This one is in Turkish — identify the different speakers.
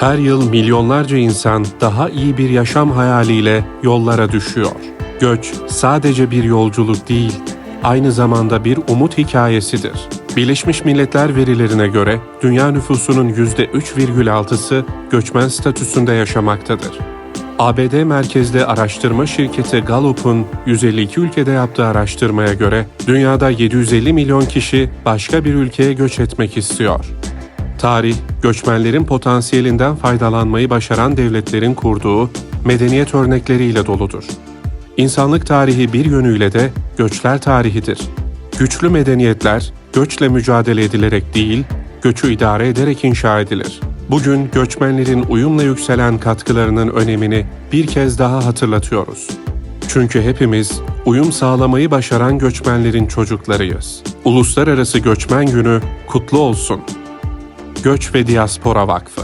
Speaker 1: Her yıl milyonlarca insan daha iyi bir yaşam hayaliyle yollara düşüyor. Göç sadece bir yolculuk değil, aynı zamanda bir umut hikayesidir. Birleşmiş Milletler verilerine göre dünya nüfusunun %3,6'sı göçmen statüsünde yaşamaktadır. ABD merkezli araştırma şirketi Gallup'un 152 ülkede yaptığı araştırmaya göre dünyada 750 milyon kişi başka bir ülkeye göç etmek istiyor. Tarih, göçmenlerin potansiyelinden faydalanmayı başaran devletlerin kurduğu medeniyet örnekleriyle doludur. İnsanlık tarihi bir yönüyle de göçler tarihidir. Güçlü medeniyetler göçle mücadele edilerek değil, göçü idare ederek inşa edilir. Bugün göçmenlerin uyumla yükselen katkılarının önemini bir kez daha hatırlatıyoruz. Çünkü hepimiz uyum sağlamayı başaran göçmenlerin çocuklarıyız. Uluslararası Göçmen Günü kutlu olsun. Göç ve Diaspora Vakfı